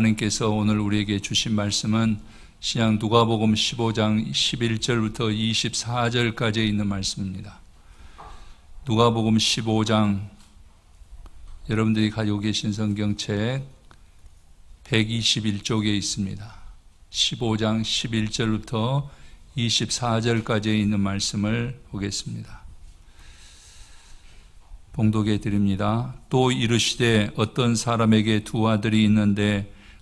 하나님께서 오늘 우리에게 주신 말씀은 신약 누가복음 15장 11절부터 24절까지 있는 말씀입니다. 누가복음 15장 여러분들이 가지고 계신 성경책 121쪽에 있습니다. 15장 11절부터 24절까지 있는 말씀을 보겠습니다. 봉독해 드립니다. 또 이르시되 어떤 사람에게 두 아들이 있는데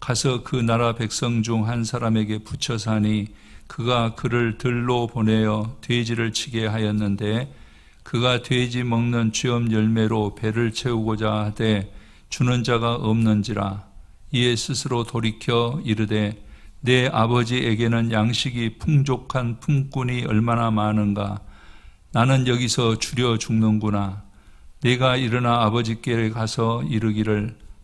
가서 그 나라 백성 중 한 사람에게 붙여 사니 그가 그를 들로 보내어 돼지를 치게 하였는데 그가 돼지 먹는 쥐엄 열매로 배를 채우고자 하되 주는 자가 없는지라 이에 스스로 돌이켜 이르되 내 아버지에게는 양식이 풍족한 품꾼이 얼마나 많은가? 나는 여기서 줄여 죽는구나. 내가 일어나 아버지께 가서 이르기를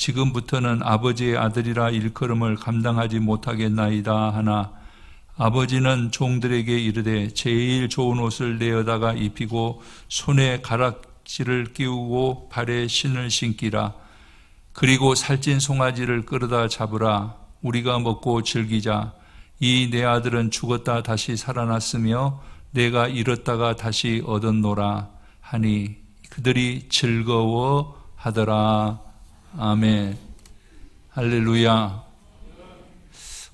지금부터는 아버지의 아들이라 일컬음을 감당하지 못하겠나이다 하나 아버지는 종들에게 이르되 제일 좋은 옷을 내어다가 입히고 손에 가락지를 끼우고 발에 신을 신기라. 그리고 살찐 송아지를 끌어다 잡으라. 우리가 먹고 즐기자. 이 내 아들은 죽었다 다시 살아났으며 내가 잃었다가 다시 얻었노라 하니 그들이 즐거워 하더라 아멘 할렐루야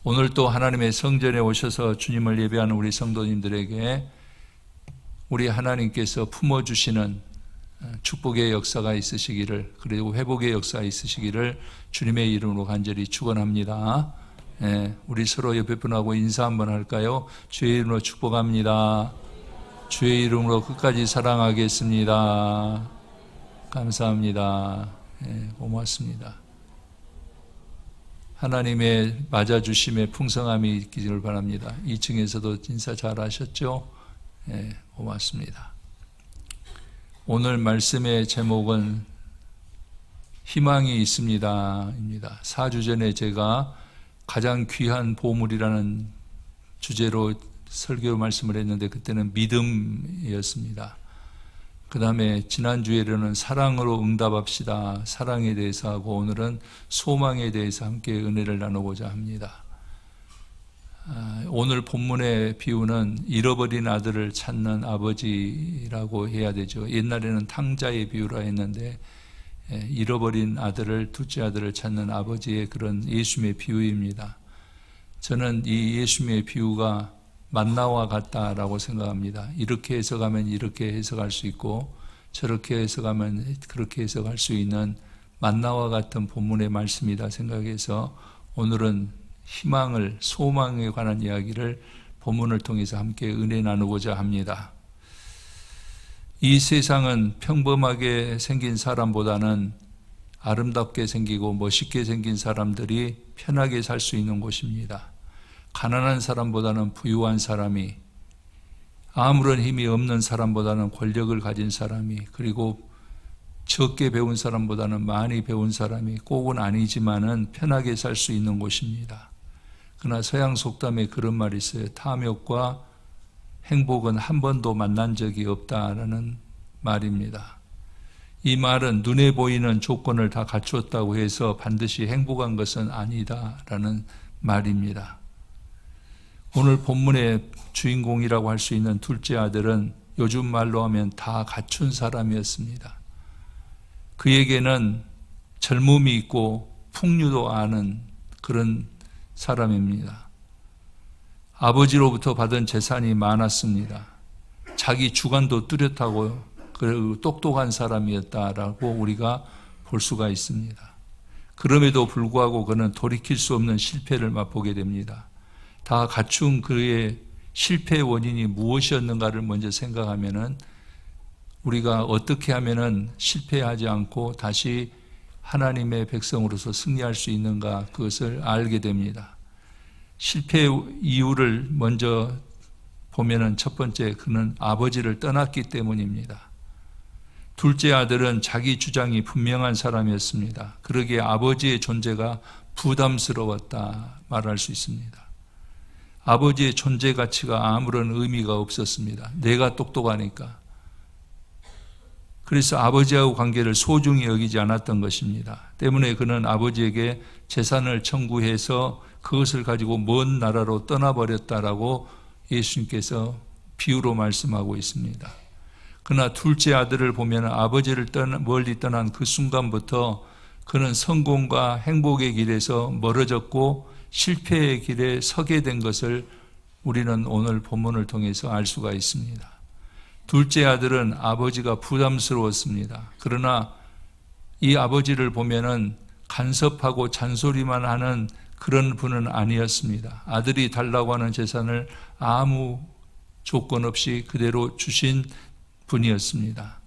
오늘 또 하나님의 성전에 오셔서 주님을 예배하는 우리 성도님들에게 우리 하나님께서 품어주시는 축복의 역사가 있으시기를 그리고 회복의 역사가 있으시기를 주님의 이름으로 간절히 축원합니다. 예, 우리 서로 옆에 분하고 인사 한번 할까요? 주의 이름으로 축복합니다. 주의 이름으로 끝까지 사랑하겠습니다. 감사합니다. 예, 고맙습니다. 하나님의 맞아주심의 풍성함이 있기를 바랍니다. 2층에서도 인사 잘 하셨죠? 예, 고맙습니다. 오늘 말씀의 제목은 희망이 있습니다. 입니다. 4주 전에 제가 가장 귀한 보물이라는 주제로 설교 말씀을 했는데 그때는 믿음이었습니다. 그 다음에 지난주에는 사랑으로 응답합시다. 사랑에 대해서 하고 오늘은 소망에 대해서 함께 은혜를 나누고자 합니다. 아, 오늘 본문의 비유는 잃어버린 아들을 찾는 아버지라고 해야 되죠. 옛날에는 탕자의 비유라 했는데 예, 잃어버린 아들을 둘째 아들을 찾는 아버지의 그런 예수님의 비유입니다. 저는 이 예수님의 비유가 만나와 같다라고 생각합니다. 이렇게 해석하면 이렇게 해석할 수 있고 저렇게 해석하면 그렇게 해석할 수 있는 만나와 같은 본문의 말씀이다 생각해서 오늘은 희망을 소망에 관한 이야기를 본문을 통해서 함께 은혜 나누고자 합니다. 이 세상은 평범하게 생긴 사람보다는 아름답게 생기고 멋있게 생긴 사람들이 편하게 살 수 있는 곳입니다. 가난한 사람보다는 부유한 사람이 아무런 힘이 없는 사람보다는 권력을 가진 사람이 그리고 적게 배운 사람보다는 많이 배운 사람이 꼭은 아니지만은 편하게 살 수 있는 곳입니다. 그러나 서양 속담에 그런 말이 있어요. 탐욕과 행복은 한 번도 만난 적이 없다라는 말입니다. 이 말은 눈에 보이는 조건을 다 갖추었다고 해서 반드시 행복한 것은 아니다라는 말입니다. 오늘 본문의 주인공이라고 할 수 있는 둘째 아들은 요즘 말로 하면 다 갖춘 사람이었습니다. 그에게는 젊음이 있고 풍류도 아는 그런 사람입니다. 아버지로부터 받은 재산이 많았습니다. 자기 주관도 뚜렷하고 그 똑똑한 사람이었다라고 우리가 볼 수가 있습니다. 그럼에도 불구하고 그는 돌이킬 수 없는 실패를 맛보게 됩니다. 다 갖춘 그의 실패의 원인이 무엇이었는가를 먼저 생각하면은 우리가 어떻게 하면은 실패하지 않고 다시 하나님의 백성으로서 승리할 수 있는가 그것을 알게 됩니다. 실패 이유를 먼저 보면은 첫 번째 그는 아버지를 떠났기 때문입니다. 둘째 아들은 자기 주장이 분명한 사람이었습니다. 그러기에 아버지의 존재가 부담스러웠다 말할 수 있습니다. 아버지의 존재 가치가 아무런 의미가 없었습니다. 내가 똑똑하니까. 그래서 아버지하고 관계를 소중히 여기지 않았던 것입니다. 때문에 그는 아버지에게 재산을 청구해서 그것을 가지고 먼 나라로 떠나버렸다라고 예수님께서 비유로 말씀하고 있습니다. 그러나 둘째 아들을 보면 아버지를 떠나, 멀리 떠난 그 순간부터 그는 성공과 행복의 길에서 멀어졌고 실패의 길에 서게 된 것을 우리는 오늘 본문을 통해서 알 수가 있습니다. 둘째 아들은 아버지가 부담스러웠습니다. 그러나 이 아버지를 보면은 간섭하고 잔소리만 하는 그런 분은 아니었습니다. 아들이 달라고 하는 재산을 아무 조건 없이 그대로 주신 분이었습니다.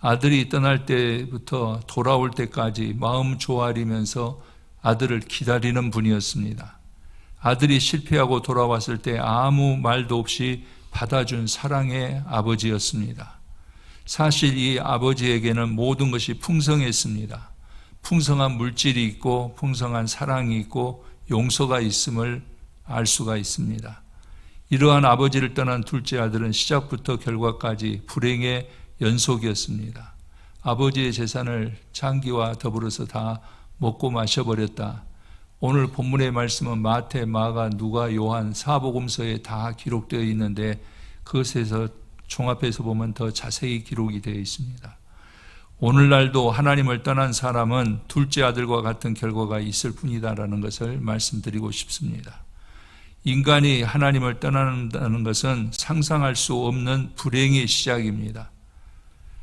아들이 떠날 때부터 돌아올 때까지 마음 조아리면서 아들을 기다리는 분이었습니다. 아들이 실패하고 돌아왔을 때 아무 말도 없이 받아준 사랑의 아버지였습니다. 사실 이 아버지에게는 모든 것이 풍성했습니다. 풍성한 물질이 있고 풍성한 사랑이 있고 용서가 있음을 알 수가 있습니다. 이러한 아버지를 떠난 둘째 아들은 시작부터 결과까지 불행의 연속이었습니다. 아버지의 재산을 장기와 더불어서 다 먹고 마셔버렸다. 오늘 본문의 말씀은 마태, 마가, 누가, 요한, 사복음서에 다 기록되어 있는데 그것에서 종합해서 보면 더 자세히 기록이 되어 있습니다. 오늘날도 하나님을 떠난 사람은 둘째 아들과 같은 결과가 있을 뿐이다라는 것을 말씀드리고 싶습니다. 인간이 하나님을 떠난다는 것은 상상할 수 없는 불행의 시작입니다.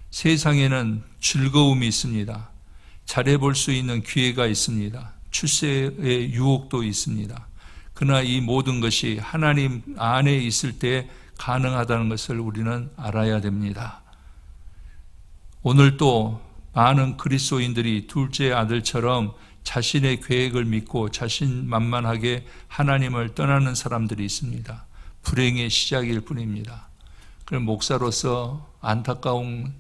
세상에는 즐거움이 있습니다. 잘해볼 수 있는 기회가 있습니다. 출세의 유혹도 있습니다. 그러나 이 모든 것이 하나님 안에 있을 때 가능하다는 것을 우리는 알아야 됩니다. 오늘 또 많은 그리스도인들이 둘째 아들처럼 자신의 계획을 믿고 자신만만하게 하나님을 떠나는 사람들이 있습니다. 불행의 시작일 뿐입니다. 그럼 목사로서 안타까운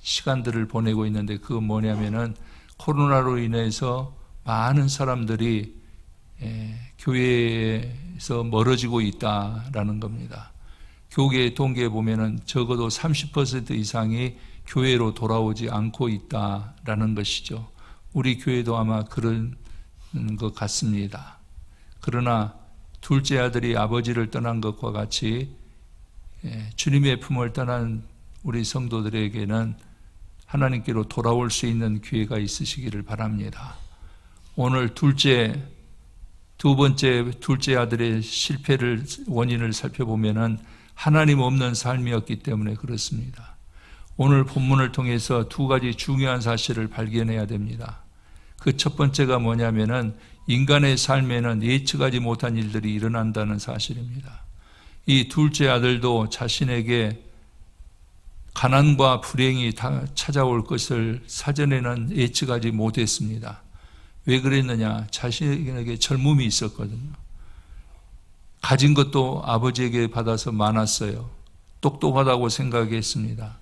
시간들을 보내고 있는데 그 뭐냐면은 코로나로 인해서 많은 사람들이 예, 교회에서 멀어지고 있다라는 겁니다. 교계 통계에 보면은 적어도 30% 이상이 교회로 돌아오지 않고 있다라는 것이죠. 우리 교회도 아마 그런 것 같습니다. 그러나 둘째 아들이 아버지를 떠난 것과 같이 예, 주님의 품을 떠난 우리 성도들에게는 하나님께로 돌아올 수 있는 기회가 있으시기를 바랍니다. 오늘 둘째, 두 번째 둘째 아들의 실패를 원인을 살펴보면은 하나님 없는 삶이었기 때문에 그렇습니다. 오늘 본문을 통해서 두 가지 중요한 사실을 발견해야 됩니다. 그 첫 번째가 뭐냐면은 인간의 삶에는 예측하지 못한 일들이 일어난다는 사실입니다. 이 둘째 아들도 자신에게 가난과 불행이 다 찾아올 것을 사전에는 예측하지 못했습니다. 왜 그랬느냐? 자신에게 젊음이 있었거든요. 가진 것도 아버지에게 받아서 많았어요. 똑똑하다고 생각했습니다.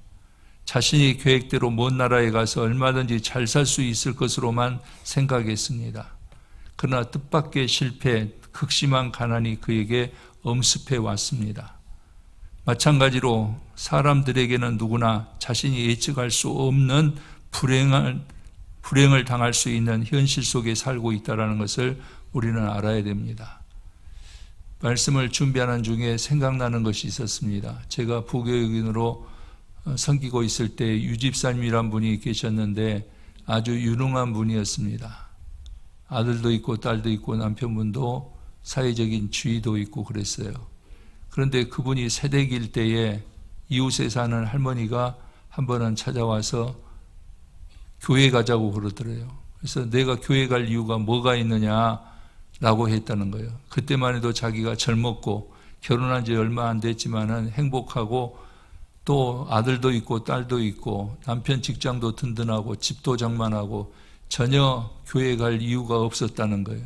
자신이 계획대로 먼 나라에 가서 얼마든지 잘 살 수 있을 것으로만 생각했습니다. 그러나 뜻밖의 실패, 극심한 가난이 그에게 엄습해 왔습니다. 마찬가지로 사람들에게는 누구나 자신이 예측할 수 없는 불행을, 불행을 당할 수 있는 현실 속에 살고 있다는 것을 우리는 알아야 됩니다. 말씀을 준비하는 중에 생각나는 것이 있었습니다. 제가 부교육인으로 어, 섬기고 있을 때 유집사님이란 분이 계셨는데 아주 유능한 분이었습니다. 아들도 있고 딸도 있고 남편분도 사회적인 지위도 있고 그랬어요. 그런데 그분이 새댁일 때에 이웃에 사는 할머니가 한 번은 찾아와서 교회 가자고 그러더래요. 그래서 내가 교회 갈 이유가 뭐가 있느냐라고 했다는 거예요. 그때만 해도 자기가 젊었고 결혼한 지 얼마 안 됐지만은 행복하고 또 아들도 있고 딸도 있고 남편 직장도 든든하고 집도 장만하고 전혀 교회 갈 이유가 없었다는 거예요.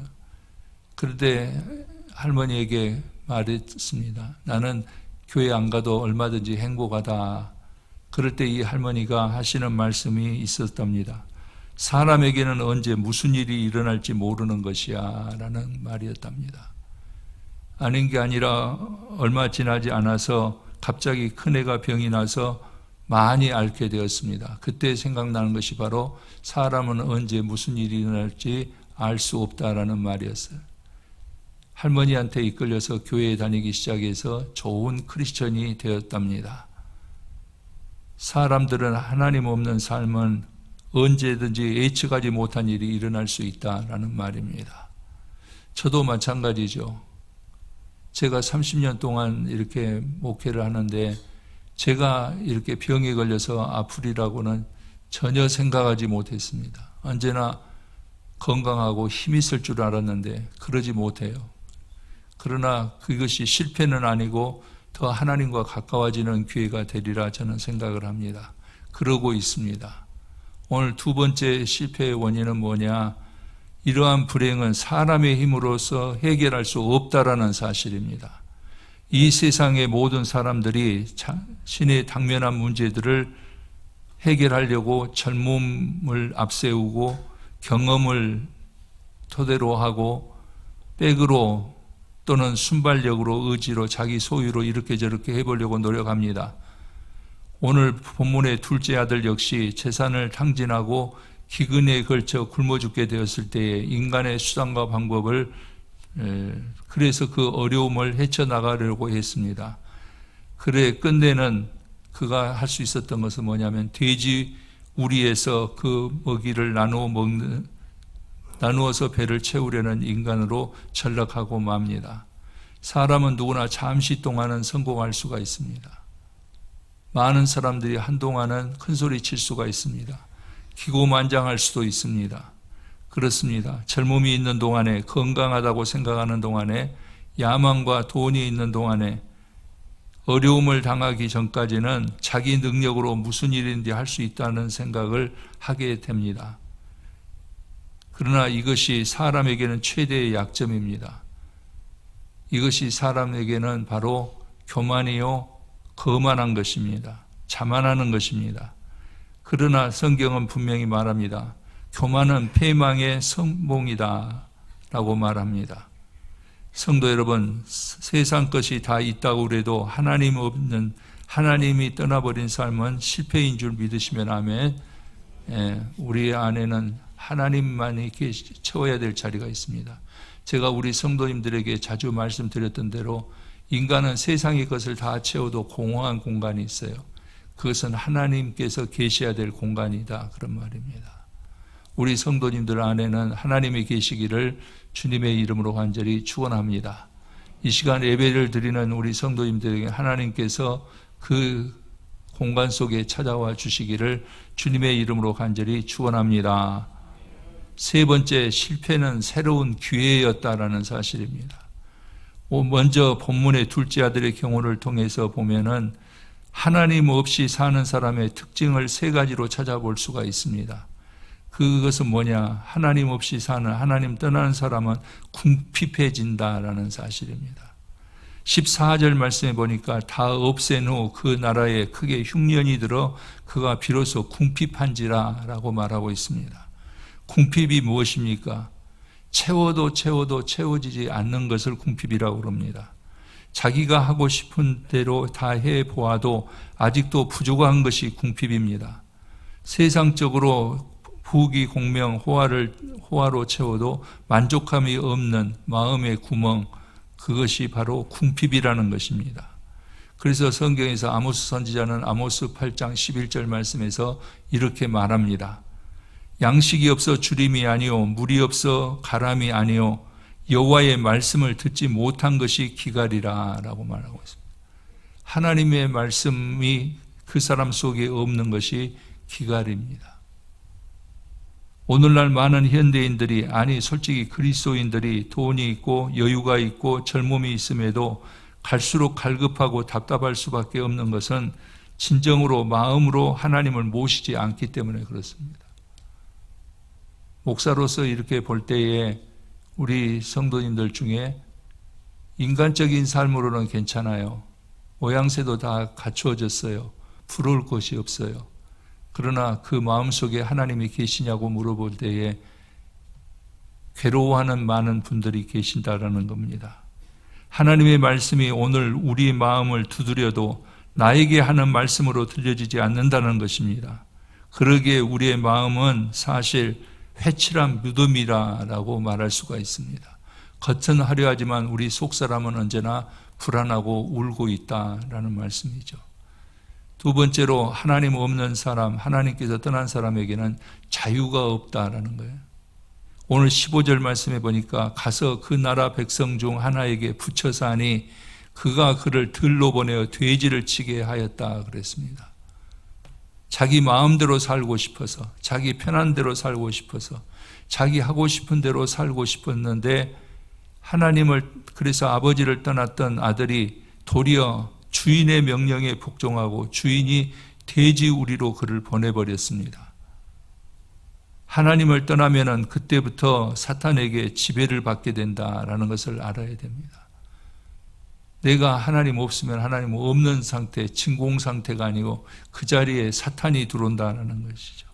그런데 할머니에게 말했습니다. 나는 교회 안 가도 얼마든지 행복하다. 그럴 때 이 할머니가 하시는 말씀이 있었답니다. 사람에게는 언제 무슨 일이 일어날지 모르는 것이야. 라는 말이었답니다. 아닌 게 아니라 얼마 지나지 않아서 갑자기 큰애가 병이 나서 많이 앓게 되었습니다. 그때 생각나는 것이 바로 사람은 언제 무슨 일이 일어날지 알 수 없다라는 말이었어요. 할머니한테 이끌려서 교회에 다니기 시작해서 좋은 크리스천이 되었답니다. 사람들은 하나님 없는 삶은 언제든지 예측하지 못한 일이 일어날 수 있다라는 말입니다. 저도 마찬가지죠. 제가 30년 동안 이렇게 목회를 하는데 제가 이렇게 병에 걸려서 아프리라고는 전혀 생각하지 못했습니다. 언제나 건강하고 힘 있을 줄 알았는데 그러지 못해요. 그러나 그것이 실패는 아니고 더 하나님과 가까워지는 기회가 되리라 저는 생각을 합니다. 그러고 있습니다. 오늘 두 번째 실패의 원인은 뭐냐? 이러한 불행은 사람의 힘으로서 해결할 수 없다라는 사실입니다. 이 세상의 모든 사람들이 자신의 당면한 문제들을 해결하려고 젊음을 앞세우고 경험을 토대로 하고 백으로 또는 순발력으로 의지로 자기 소유로 이렇게 저렇게 해보려고 노력합니다. 오늘 본문의 둘째 아들 역시 재산을 탕진하고 기근에 걸쳐 굶어 죽게 되었을 때에 인간의 수단과 방법을 그래서 그 어려움을 헤쳐나가려고 했습니다. 그래 끝내는 그가 할 수 있었던 것은 뭐냐면 돼지 우리에서 그 먹이를 나누어 먹는 나누어서 배를 채우려는 인간으로 전락하고 맙니다. 사람은 누구나 잠시 동안은 성공할 수가 있습니다. 많은 사람들이 한동안은 큰 소리 칠 수가 있습니다. 기고만장할 수도 있습니다. 그렇습니다. 젊음이 있는 동안에 건강하다고 생각하는 동안에 야망과 돈이 있는 동안에 어려움을 당하기 전까지는 자기 능력으로 무슨 일인지 할 수 있다는 생각을 하게 됩니다. 그러나 이것이 사람에게는 최대의 약점입니다. 이것이 사람에게는 바로 교만이요, 거만한 것입니다. 자만하는 것입니다. 그러나 성경은 분명히 말합니다. 교만은 패망의 성봉이다. 라고 말합니다. 성도 여러분, 세상 것이 다 있다고 그래도 하나님 없는, 하나님이 떠나버린 삶은 실패인 줄 믿으시면 아멘. 예, 우리 안에는 하나님만이 채워야 될 자리가 있습니다. 제가 우리 성도님들에게 자주 말씀드렸던 대로 인간은 세상의 것을 다 채워도 공허한 공간이 있어요. 그것은 하나님께서 계셔야 될 공간이다. 그런 말입니다. 우리 성도님들 안에는 하나님이 계시기를 주님의 이름으로 간절히 축원합니다. 이 시간 예배를 드리는 우리 성도님들에게 하나님께서 그 공간 속에 찾아와 주시기를 주님의 이름으로 간절히 축원합니다. 세 번째 실패는 새로운 기회였다라는 사실입니다. 먼저 본문의 둘째 아들의 경우를 통해서 보면은 하나님 없이 사는 사람의 특징을 세 가지로 찾아볼 수가 있습니다. 그것은 뭐냐? 하나님 없이 사는, 하나님 떠나는 사람은 궁핍해진다라는 사실입니다. 14절 말씀에 보니까 다 없앤 후 그 나라에 크게 흉년이 들어 그가 비로소 궁핍한지라 라고 말하고 있습니다. 궁핍이 무엇입니까? 채워도 채워도 채워지지 않는 것을 궁핍이라고 그럽니다. 자기가 하고 싶은 대로 다 해 보아도 아직도 부족한 것이 궁핍입니다. 세상적으로 부귀 공명 호화를 호화로 채워도 만족함이 없는 마음의 구멍 그것이 바로 궁핍이라는 것입니다. 그래서 성경에서 아모스 선지자는 아모스 8장 11절 말씀에서 이렇게 말합니다. 양식이 없어 주림이 아니요 물이 없어 가람이 아니요 여호와의 말씀을 듣지 못한 것이 기갈이라라고 말하고 있습니다. 하나님의 말씀이 그 사람 속에 없는 것이 기갈입니다. 오늘날 많은 현대인들이 아니 솔직히 그리스도인들이 돈이 있고 여유가 있고 젊음이 있음에도 갈수록 갈급하고 답답할 수밖에 없는 것은 진정으로 마음으로 하나님을 모시지 않기 때문에 그렇습니다. 목사로서 이렇게 볼 때에 우리 성도님들 중에 인간적인 삶으로는 괜찮아요. 모양새도 다 갖추어졌어요. 부러울 것이 없어요. 그러나 그 마음속에 하나님이 계시냐고 물어볼 때에 괴로워하는 많은 분들이 계신다라는 겁니다. 하나님의 말씀이 오늘 우리 마음을 두드려도 나에게 하는 말씀으로 들려지지 않는다는 것입니다. 그러기에 우리의 마음은 사실 회칠한 무덤이라고 말할 수가 있습니다. 겉은 화려하지만 우리 속 사람은 언제나 불안하고 울고 있다라는 말씀이죠. 두 번째로 하나님 없는 사람, 하나님께서 떠난 사람에게는 자유가 없다라는 거예요. 오늘 15절 말씀해 보니까 가서 그 나라 백성 중 하나에게 붙여서 하니 그가 그를 들로 보내어 돼지를 치게 하였다 그랬습니다. 자기 마음대로 살고 싶어서, 자기 편한 대로 살고 싶어서, 자기 하고 싶은 대로 살고 싶었는데 하나님을 그래서 아버지를 떠났던 아들이 도리어 주인의 명령에 복종하고 주인이 돼지 우리로 그를 보내버렸습니다. 하나님을 떠나면은 그때부터 사탄에게 지배를 받게 된다라는 것을 알아야 됩니다. 내가 하나님 없으면 하나님 없는 상태, 진공 상태가 아니고 그 자리에 사탄이 들어온다는 것이죠.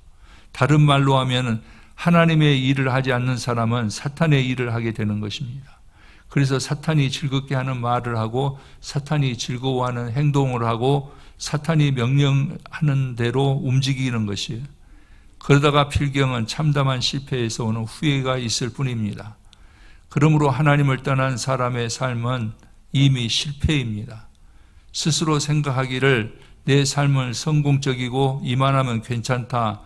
다른 말로 하면은 하나님의 일을 하지 않는 사람은 사탄의 일을 하게 되는 것입니다. 그래서 사탄이 즐겁게 하는 말을 하고 사탄이 즐거워하는 행동을 하고 사탄이 명령하는 대로 움직이는 것이에요. 그러다가 필경은 참담한 실패에서 오는 후회가 있을 뿐입니다. 그러므로 하나님을 떠난 사람의 삶은 이미 실패입니다. 스스로 생각하기를 내 삶은 성공적이고 이만하면 괜찮다,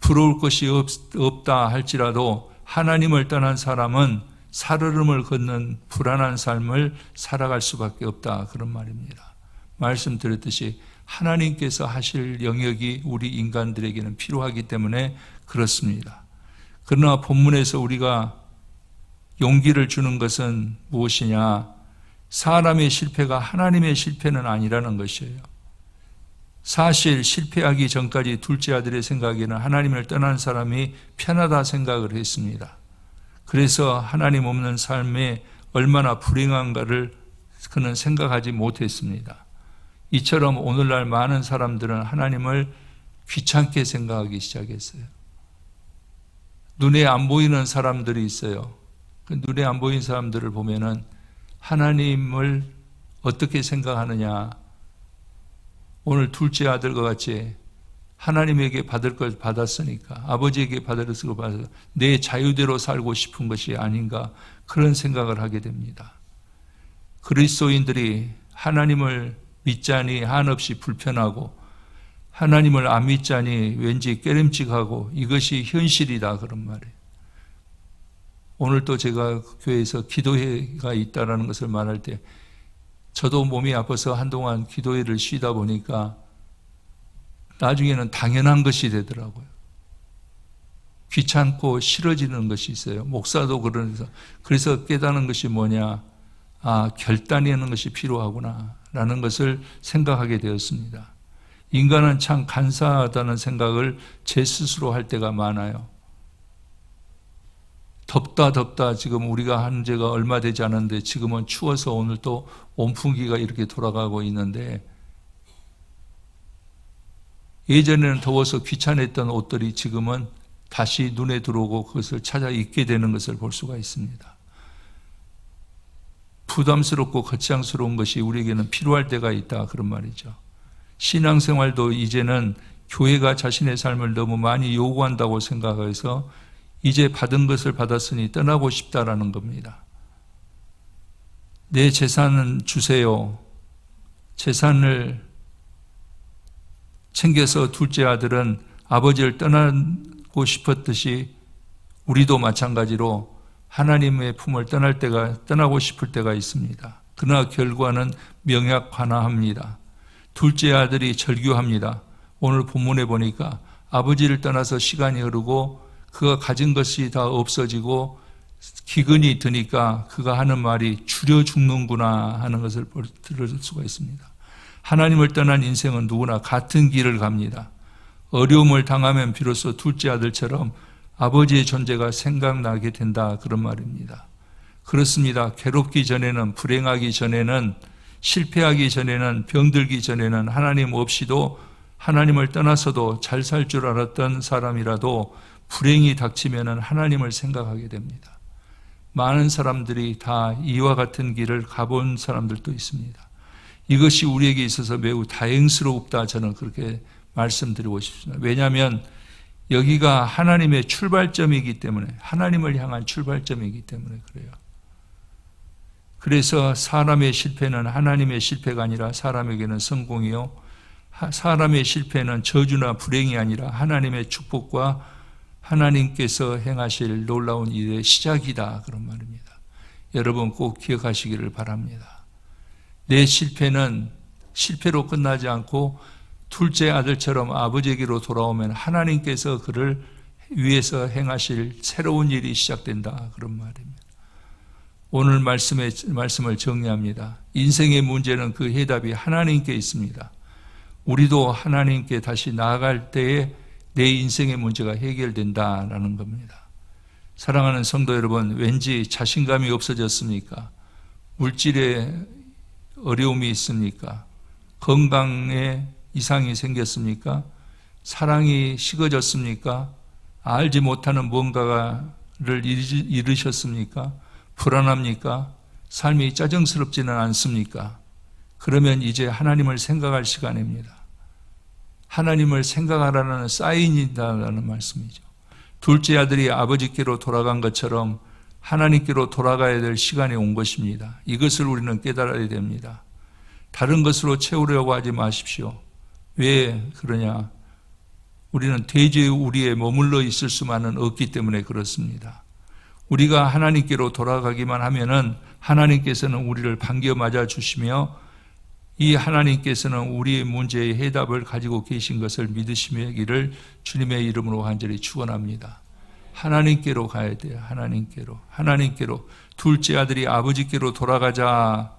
부러울 것이 없, 없다 할지라도 하나님을 떠난 사람은 살얼음을 걷는 불안한 삶을 살아갈 수밖에 없다. 그런 말입니다. 말씀드렸듯이 하나님께서 하실 영역이 우리 인간들에게는 필요하기 때문에 그렇습니다. 그러나 본문에서 우리가 용기를 주는 것은 무엇이냐? 사람의 실패가 하나님의 실패는 아니라는 것이에요. 사실 실패하기 전까지 둘째 아들의 생각에는 하나님을 떠난 사람이 편하다 생각을 했습니다. 그래서 하나님 없는 삶에 얼마나 불행한가를 그는 생각하지 못했습니다. 이처럼 오늘날 많은 사람들은 하나님을 귀찮게 생각하기 시작했어요. 눈에 안 보이는 사람들이 있어요. 그 눈에 안 보이는 사람들을 보면은 하나님을 어떻게 생각하느냐. 오늘 둘째 아들과 같이 하나님에게 받을 걸 받았으니까 아버지에게 받을 것을 받아서 내 자유대로 살고 싶은 것이 아닌가 그런 생각을 하게 됩니다. 그리스도인들이 하나님을 믿자니 한없이 불편하고 하나님을 안 믿자니 왠지 깨름직하고 이것이 현실이다 그런 말이에요. 오늘 또 제가 교회에서 기도회가 있다라는 것을 말할 때 저도 몸이 아파서 한동안 기도회를 쉬다 보니까 나중에는 당연한 것이 되더라고요. 귀찮고 싫어지는 것이 있어요. 목사도 그러면서 그래서 깨닫는 것이 뭐냐? 아, 결단이 하는 것이 필요하구나. 라는 것을 생각하게 되었습니다. 인간은 참 간사하다는 생각을 제 스스로 할 때가 많아요. 덥다 덥다 지금 우리가 한 지가 얼마 되지 않았는데 지금은 추워서 오늘 또 온풍기가 이렇게 돌아가고 있는데 예전에는 더워서 귀찮았던 옷들이 지금은 다시 눈에 들어오고 그것을 찾아 입게 되는 것을 볼 수가 있습니다. 부담스럽고 거창스러운 것이 우리에게는 필요할 때가 있다 그런 말이죠. 신앙생활도 이제는 교회가 자신의 삶을 너무 많이 요구한다고 생각해서 이제 받은 것을 받았으니 떠나고 싶다라는 겁니다. 내 재산은 주세요. 재산을 챙겨서 둘째 아들은 아버지를 떠나고 싶었듯이 우리도 마찬가지로 하나님의 품을 떠날 때가 떠나고 싶을 때가 있습니다. 그러나 결과는 명약관화합니다. 둘째 아들이 절규합니다. 오늘 본문에 보니까 아버지를 떠나서 시간이 흐르고 그가 가진 것이 다 없어지고 기근이 드니까 그가 하는 말이 줄여 죽는구나 하는 것을 볼- 들을 수가 있습니다. 하나님을 떠난 인생은 누구나 같은 길을 갑니다. 어려움을 당하면 비로소 둘째 아들처럼 아버지의 존재가 생각나게 된다 그런 말입니다. 그렇습니다. 괴롭기 전에는 불행하기 전에는 실패하기 전에는 병들기 전에는 하나님 없이도 하나님을 떠나서도 잘 살 줄 알았던 사람이라도 불행이 닥치면은 하나님을 생각하게 됩니다. 많은 사람들이 다 이와 같은 길을 가본 사람들도 있습니다. 이것이 우리에게 있어서 매우 다행스럽다 저는 그렇게 말씀드리고 싶습니다. 왜냐하면 여기가 하나님의 출발점이기 때문에 하나님을 향한 출발점이기 때문에 그래요. 그래서 사람의 실패는 하나님의 실패가 아니라 사람에게는 성공이요. 하- 사람의 실패는 저주나 불행이 아니라 하나님의 축복과 하나님께서 행하실 놀라운 일의 시작이다. 그런 말입니다. 여러분 꼭 기억하시기를 바랍니다. 내 실패는 실패로 끝나지 않고 둘째 아들처럼 아버지에게로 돌아오면 하나님께서 그를 위해서 행하실 새로운 일이 시작된다. 그런 말입니다. 오늘 말씀의, 말씀을 정리합니다. 인생의 문제는 그 해답이 하나님께 있습니다. 우리도 하나님께 다시 나아갈 때에 내 인생의 문제가 해결된다라는 겁니다. 사랑하는 성도 여러분, 왠지 자신감이 없어졌습니까? 물질에 어려움이 있습니까? 건강에 이상이 생겼습니까? 사랑이 식어졌습니까? 알지 못하는 무언가를 이루셨습니까? 불안합니까? 삶이 짜증스럽지는 않습니까? 그러면 이제 하나님을 생각할 시간입니다. 하나님을 생각하라는 사인이다라는 말씀이죠. 둘째 아들이 아버지께로 돌아간 것처럼 하나님께로 돌아가야 될 시간이 온 것입니다. 이것을 우리는 깨달아야 됩니다. 다른 것으로 채우려고 하지 마십시오. 왜 그러냐? 우리는 대죄 우리에 머물러 있을 수만은 없기 때문에 그렇습니다. 우리가 하나님께로 돌아가기만 하면은 하나님께서는 우리를 반겨 맞아 주시며 이 하나님께서는 우리의 문제의 해답을 가지고 계신 것을 믿으시기를 주님의 이름으로 간절히 축원합니다. 하나님께로 가야 돼요. 하나님께로. 하나님께로. 둘째 아들이 아버지께로 돌아가자.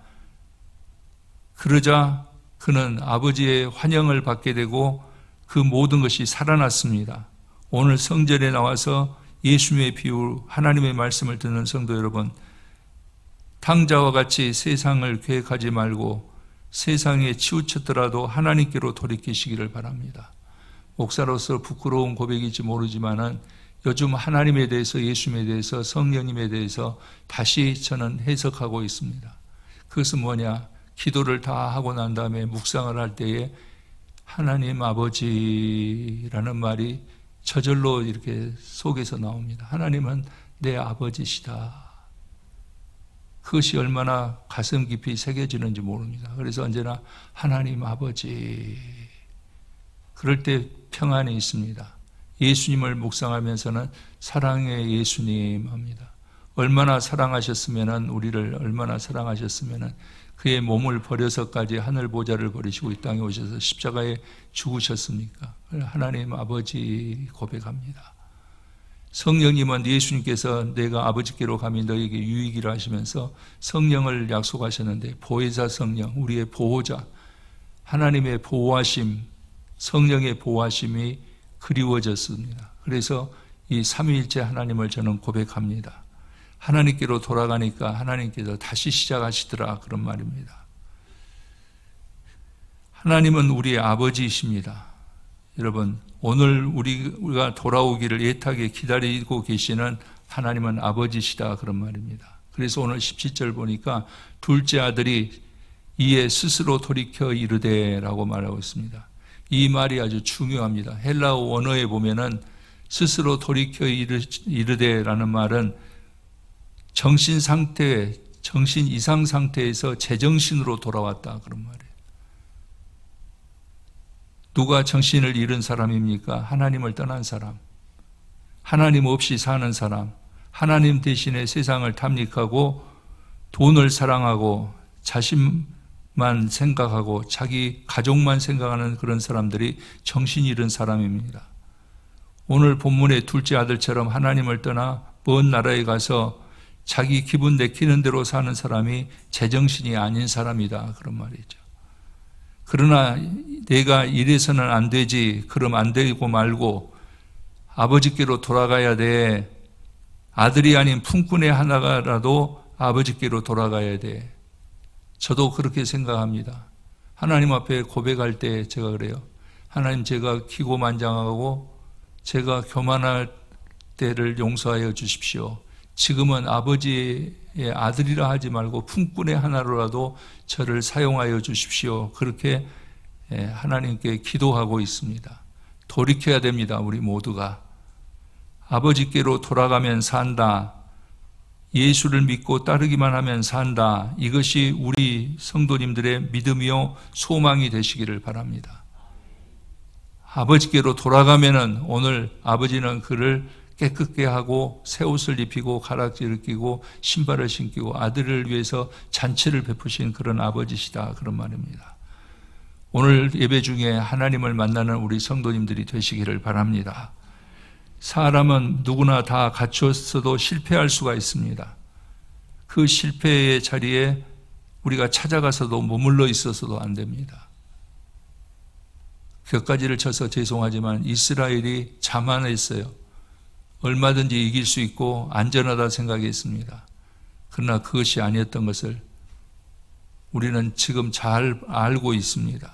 그러자 그는 아버지의 환영을 받게 되고 그 모든 것이 살아났습니다. 오늘 성전에 나와서 예수님의 비유, 하나님의 말씀을 듣는 성도 여러분, 탕자와 같이 세상을 계획하지 말고 세상에 치우쳤더라도 하나님께로 돌이키시기를 바랍니다. 목사로서 부끄러운 고백일지 모르지만은 요즘 하나님에 대해서 예수님에 대해서 성령님에 대해서 다시 저는 해석하고 있습니다. 그것은 뭐냐? 기도를 다 하고 난 다음에 묵상을 할 때에 하나님 아버지라는 말이 저절로 이렇게 속에서 나옵니다. 하나님은 내 아버지시다. 그것이 얼마나 가슴 깊이 새겨지는지 모릅니다. 그래서 언제나 하나님 아버지. 그럴 때 평안이 있습니다. 예수님을 묵상하면서는 사랑의 예수님 합니다. 얼마나 사랑하셨으면은 우리를 얼마나 사랑하셨으면은 그의 몸을 버려서까지 하늘 보좌를 버리시고 이 땅에 오셔서 십자가에 죽으셨습니까? 하나님 아버지 고백합니다. 성령님은 예수님께서 내가 아버지께로 가면 너에게 유익이라 하시면서 성령을 약속하셨는데 보혜사 성령, 우리의 보호자, 하나님의 보호하심, 성령의 보호하심이 그리워졌습니다. 그래서 이 삼위일체 하나님을 저는 고백합니다. 하나님께로 돌아가니까 하나님께서 다시 시작하시더라 그런 말입니다. 하나님은 우리의 아버지이십니다. 여러분, 오늘 우리가 돌아오기를 애타게 기다리고 계시는 하나님은 아버지시다 그런 말입니다. 그래서 오늘 17절 보니까 둘째 아들이 이에 스스로 돌이켜 이르되라고 말하고 있습니다. 이 말이 아주 중요합니다. 헬라어 원어에 보면은 스스로 돌이켜 이르되라는 말은 정신 상태, 정신 이상 상태에서 제정신으로 돌아왔다 그런 말이에요. 누가 정신을 잃은 사람입니까? 하나님을 떠난 사람. 하나님 없이 사는 사람. 하나님 대신에 세상을 탐닉하고 돈을 사랑하고 자신만 생각하고 자기 가족만 생각하는 그런 사람들이 정신 잃은 사람입니다. 오늘 본문의 둘째 아들처럼 하나님을 떠나 먼 나라에 가서 자기 기분 내키는 대로 사는 사람이 제정신이 아닌 사람이다. 그런 말이죠. 그러나 내가 이래서는 안 되지. 그럼 안 되고 말고 아버지께로 돌아가야 돼. 아들이 아닌 품꾼의 하나가라도 아버지께로 돌아가야 돼. 저도 그렇게 생각합니다. 하나님 앞에 고백할 때 제가 그래요. 하나님 제가 기고만장하고 제가 교만할 때를 용서하여 주십시오. 지금은 아버지 의 아들이라 하지 말고 품꾼의 하나로라도 저를 사용하여 주십시오. 그렇게 예, 하나님께 기도하고 있습니다. 돌이켜야 됩니다. 우리 모두가. 아버지께로 돌아가면 산다. 예수를 믿고 따르기만 하면 산다. 이것이 우리 성도님들의 믿음이요 소망이 되시기를 바랍니다. 아버지께로 돌아가면은 오늘 아버지는 그를 깨끗게 하고 새 옷을 입히고 가락지를 끼고 신발을 신기고 아들을 위해서 잔치를 베푸신 그런 아버지시다 그런 말입니다. 오늘 예배 중에 하나님을 만나는 우리 성도님들이 되시기를 바랍니다. 사람은 누구나 다 갖추었어도 실패할 수가 있습니다. 그 실패의 자리에 우리가 찾아가서도 머물러 있어서도 안 됩니다. 격가지를 쳐서 죄송하지만 이스라엘이 자만했어요. 얼마든지 이길 수 있고 안전하다 생각했습니다. 그러나 그것이 아니었던 것을 우리는 지금 잘 알고 있습니다.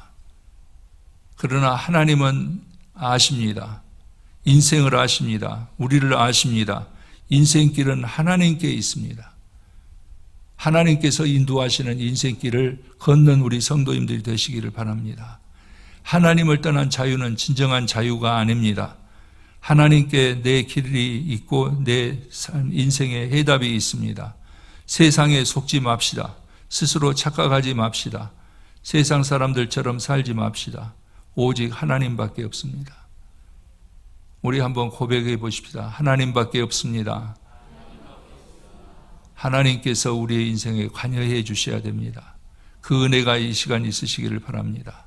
그러나 하나님은 아십니다. 인생을 아십니다. 우리를 아십니다. 인생길은 하나님께 있습니다. 하나님께서 인도하시는 인생길을 걷는 우리 성도님들이 되시기를 바랍니다. 하나님을 떠난 자유는 진정한 자유가 아닙니다. 하나님께 내 길이 있고 내 인생의 해답이 있습니다. 세상에 속지 맙시다. 스스로 착각하지 맙시다. 세상 사람들처럼 살지 맙시다. 오직 하나님밖에 없습니다. 우리 한번 고백해 보십시다. 하나님밖에 없습니다. 하나님께서 우리의 인생에 관여해 주셔야 됩니다. 그 은혜가 이 시간 있으시기를 바랍니다.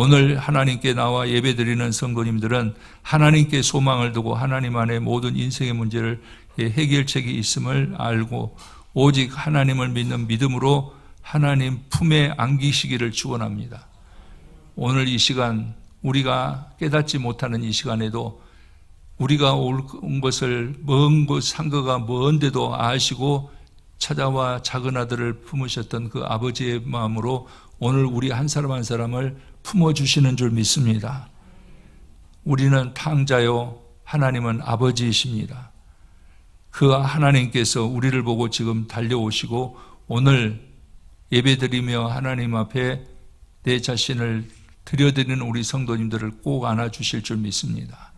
오늘 하나님께 나와 예배드리는 성도님들은 하나님께 소망을 두고 하나님 안에 모든 인생의 문제를 해결책이 있음을 알고 오직 하나님을 믿는 믿음으로 하나님 품에 안기시기를 축원합니다. 오늘 이 시간 우리가 깨닫지 못하는 이 시간에도 우리가 온 것을 먼 곳 상거가 먼데도 아시고 찾아와 작은 아들을 품으셨던 그 아버지의 마음으로 오늘 우리 한 사람 한 사람을 품어주시는 줄 믿습니다. 우리는 탕자요, 하나님은 아버지이십니다. 그 하나님께서 우리를 보고 지금 달려오시고 오늘 예배드리며 하나님 앞에 내 자신을 드려드리는 우리 성도님들을 꼭 안아주실 줄 믿습니다.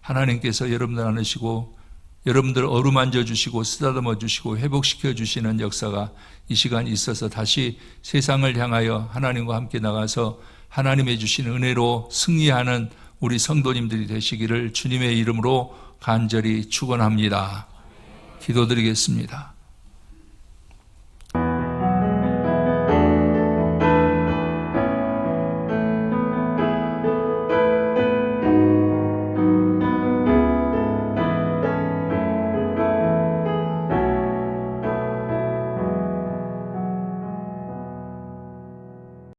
하나님께서 여러분들 안으시고 여러분들 어루만져 주시고 쓰다듬어 주시고 회복시켜 주시는 역사가 이 시간 있어서 다시 세상을 향하여 하나님과 함께 나가서 하나님의 주신 은혜로 승리하는 우리 성도님들이 되시기를 주님의 이름으로 간절히 축원합니다. 기도드리겠습니다.